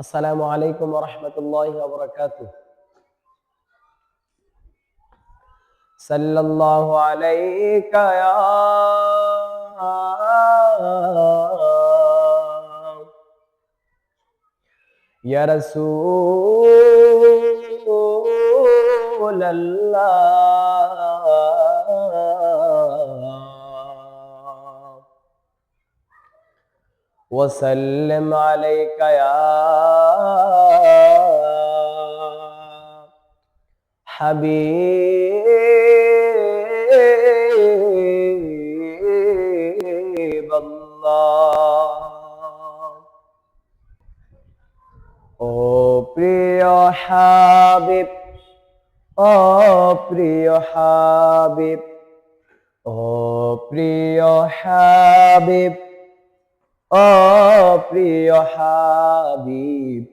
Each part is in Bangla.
السلام عليكم ورحمة الله وبركاته. صلى الله عليك يا يا رسول الله. وسلم عليك يا حبيب الله ও প্রিয় হাবিব ও প্রিয় হাবিব ও প্রিয় হাবিব ও প্রিয় হাবিব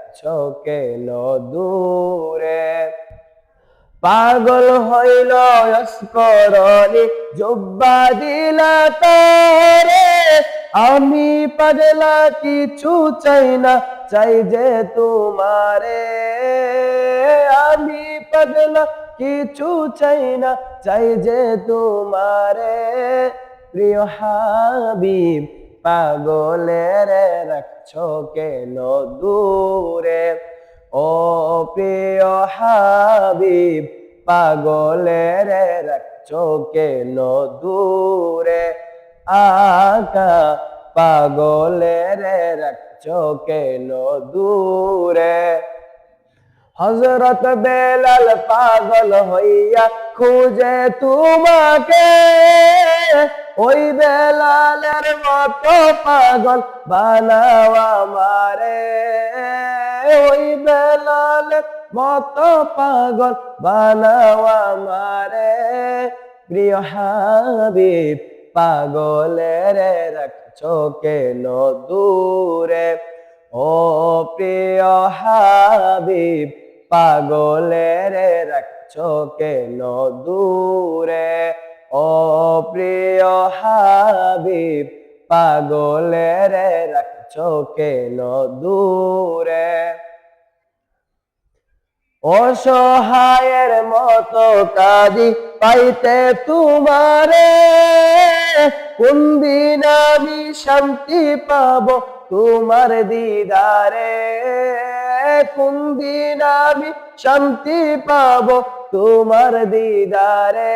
দূরে? পাগল হইল অস্করণি, জুব্বা দিলা তারে। আমি পাগলা, কিছু চাই না, চাই যে তোমারে। আমি পাগলা, কিছু চাই না, চাই যে তোমারে। প্রিয় হাবিব পাগলের রাখছ কেন দূরে? ও প্রিয় হাবিব, পাগলের রাখছ কেন দূরে? আকা, পাগলের রাখছ কেন দূরে? হজরত বেলাল পাগল হইয়া খুঁজে তোমাকে। ওই বেলালের মতো পাগল বানাওয়া মারে ওই বেলালের মতো পাগল বানাওয়া মারে প্রিয় হাবিব, পাগলের রাখছ কেন দূরে ও প্রিয় হাবিব, পাগলের রাখছ কেন দূরে ও প্রিয় হাবিব, পাগলের রাখছ কেন দূরে। অসহায়ের মতো কাজী পাইতে তোমারে। কোন দিন আমি শান্তি পাব তোমার দিদারে। কোন দিন আমি শান্তি পাব তোমার দিদারে।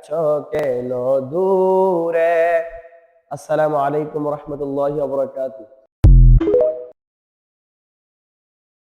রাখছ কেন দূরে আসসালামু আলাইকুম রহমতুল্লাহ বরকাতুহ।